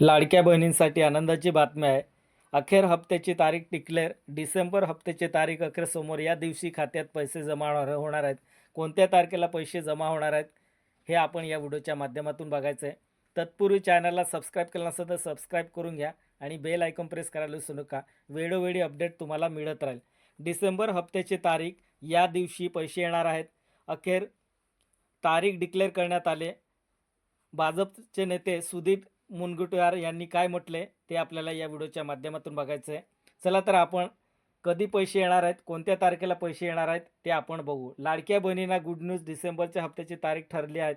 लाडक्या बहिणींसाठी आनंदाची बातमी आहे. अखेर हप्त्याची तारीख डिक्लेअर डिसेंबर हप्त्याची तारीख अखेर समोर. या दिवशी खात्यात पैसे जमा होणार आहेत. कोणत्या तारखेला पैसे जमा होणार आहेत हे आपण या व्हिडिओच्या माध्यमातून बघायचं आहे तत्पूर्वी चॅनलला सबस्क्राईब केलं नसेल तर सबस्क्राईब करून घ्या आणि बेल आयकॉन प्रेस करायला विसरू नका. वेळोवेळी अपडेट तुम्हाला मिळत राहील. डिसेंबर हप्त्याची तारीख या दिवशी पैसे येणार आहेत. अखेर तारीख डिक्लेअर करण्यात आले भाजपचे नेते सुदीप मुनगंटीवार यांनी काय म्हटले ते आपल्याला या व्हिडिओच्या माध्यमातून बघायचं आहे. चला तर आपण कधी पैसे येणार आहेत कोणत्या तारखेला पैसे येणार आहेत ते आपण बघू. लाडक्या बहिणींना गुड न्यूज डिसेंबरच्या हप्त्याची तारीख ठरली आहेत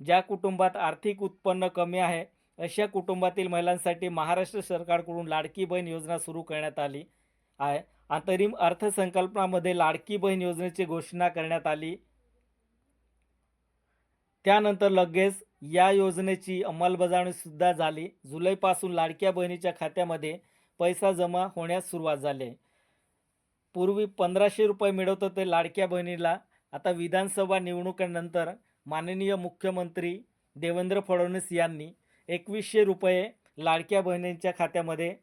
ज्या कुटुंबात आर्थिक उत्पन्न कमी आहे अशा कुटुंबातील महिलांसाठी महाराष्ट्र सरकारकडून लाडकी बहीण योजना सुरू करण्यात आली आहे. अंतरिम अर्थसंकल्पामध्ये लाडकी बहीण योजनेची घोषणा करण्यात आली. त्यानंतर लगेच या योजनेची अंमलबजावणीसुद्धा झाली. जुलैपासून लाडक्या बहिणीच्या खात्यामध्ये पैसा जमा होण्यास सुरुवात झाली. आहे. पूर्वी पंधराशे रुपये मिळवत होते लाडक्या बहिणीला. आता विधानसभा निवडणुकीनंतर माननीय मुख्यमंत्री देवेंद्र फडणवीस यांनी एकवीसशे रुपये लाडक्या बहिणींच्या खात्यामध्ये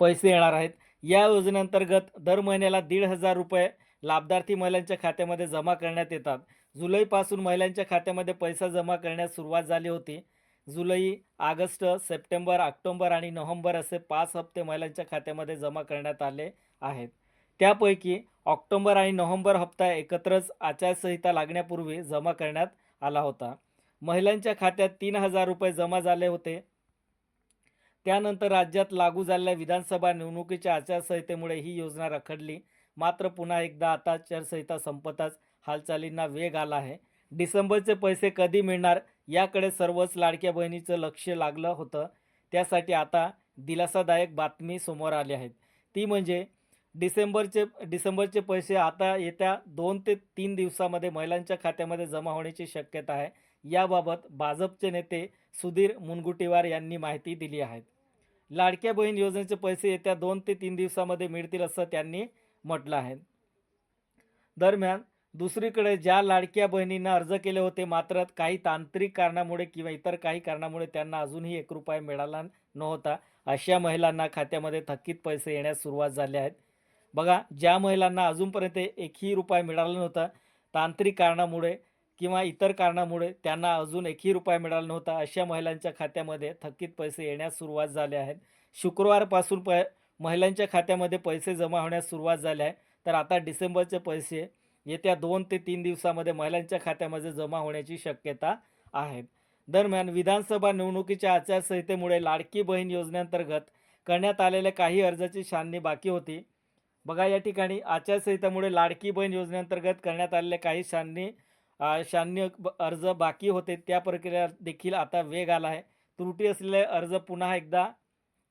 पैसे येणार आहेत. या योजनेअंतर्गत दर महिन्याला दीड हजार रुपये लाभार्थी महिलांच्या खात्यामध्ये जमा करण्यात येतात. जुलैपासून महिलांच्या खात्यामध्ये पैसा जमा करण्यास सुरुवात झाली होती. जुलै ऑगस्ट सप्टेंबर ऑक्टोंबर आणि नोव्हेंबर असे पाच हप्ते महिलांच्या खात्यामध्ये जमा करण्यात आले आहेत. त्यापैकी ऑक्टोंबर आणि नोव्हेंबर हप्ता एकत्रच आचारसंहिता लागण्यापूर्वी जमा करण्यात आला होता. महिलांच्या खात्यात तीन हजार रुपये जमा झाले होते. त्यानंतर राज्यात लागू झालेल्या विधानसभा निवडणुकीच्या आचारसंहितेमुळे ही योजना रखडली. मात्र पुन्हा एकदा आता आचारसंहिता संपताच हालचालींना वेग आला आहे. डिसेंबरचे पैसे कधी मिळणार याकडे सर्वच लाडक्या बहिणीचं लक्ष लागलं होतं. त्यासाठी आता दिलासादायक बातमी समोर आली आहेत ती म्हणजे डिसेंबरचे डिसेंबरचे पैसे आता येत्या दोन ते तीन दिवसामध्ये महिलांच्या खात्यामध्ये जमा होण्याची शक्यता आहे. याबाबत भाजपचे नेते सुधीर मुनगुटीवार यांनी माहिती दिली आहे. लाडक्या बहीण योजनेचे पैसे येत्या दोन ते तीन दिवसामध्ये मिळतील असं त्यांनी म्हटलं आहे. दरम्यान दुसरीकडे ज्या लाडक्या बहिणींना अर्ज केले होते मात्र काही तांत्रिक कारणामुळे किंवा इतर काही कारणामुळे त्यांना अजूनही एक रुपया मिळाला नव्हता. अशा महिलांना खात्यामध्ये थकीत पैसे येण्यास सुरुवात झाली आहेत बघा ज्या महिलांना अजूनपर्यंत एकही रुपया मिळाला नव्हता तांत्रिक कारणामुळे किंवा इतर कारणामुळे त्यांना अजून एकही रुपया मिळाला नव्हता. अशा महिलांच्या खात्यामध्ये थकीत पैसे येण्यास सुरुवात झाले आहेत शुक्रवारपासून प महिलांच्या खात्यामध्ये पैसे जमा होण्यास सुरुवात झाली आहे. तर आता डिसेंबरचे पैसे येत्या दोन ते तीन दिवसामध्ये महिलांच्या खात्यामध्ये जमा होण्याची शक्यता आहे. दरम्यान विधानसभा निवडणुकीच्या आचारसंहितेमुळे लाडकी बहीण योजनेअंतर्गत करण्यात आलेल्या काही अर्जाची छाननी बाकी होती. बघा या ठिकाणी आचारसंहितेमुळे लाडकी बहीण योजनेअंतर्गत करण्यात आलेल्या काही छाननी शान्य अर्ज बाकी होते. त्या प्रक्रिया देखील आता वेग आला आहे. त्रुटी असलेले अर्ज पुन्हा एकदा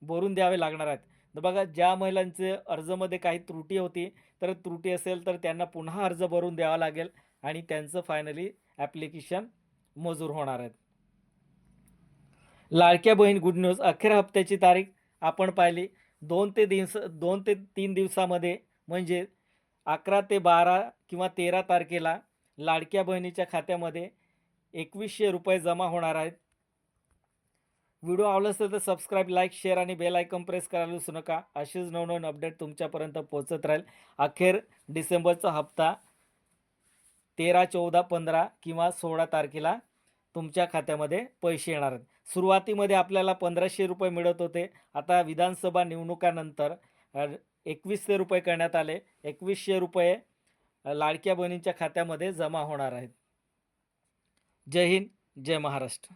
भरून द्यावे लागणार आहेत. तर बघा ज्या महिलांचे अर्जमध्ये काही त्रुटी होती तर त्रुटी असेल तर त्यांना पुन्हा अर्ज भरून द्यावा लागेल आणि त्यांचं फायनली ॲप्लिकेशन मंजूर होणार आहेत लाडक्या बहीण गुड न्यूज अखेर हप्त्याची तारीख आपण पाहिली. दोन ते दिवस दोन ते तीन दिवसामध्ये म्हणजे अकरा ते बारा किंवा तेरा तारखेला लाडक्या बहिणीच्या खात्यामध्ये एकवीसशे रुपये जमा होणार आहेत. व्हिडिओ आवडला असेल तर सबस्क्राईब लाईक शेअर आणि बेल आयकॉन प्रेस करायला विसरू नका. अशीच नवनवीन अपडेट तुमच्यापर्यंत पोहोचत राहील. अखेर डिसेंबरचा हप्ता तेरा चौदा पंधरा किंवा सोळा तारखेला तुमच्या खात्यामध्ये पैसे येणार आहेत. सुरुवातीमध्ये आपल्याला पंधराशे रुपये मिळत होते. आता विधानसभा निवडणुकानंतर एकवीसशे रुपये करण्यात आले. एकवीसशे रुपये लाडक्या बहिणींच्या खात्यामध्ये जमा होणार आहेत. जय हिंद जय महाराष्ट्र.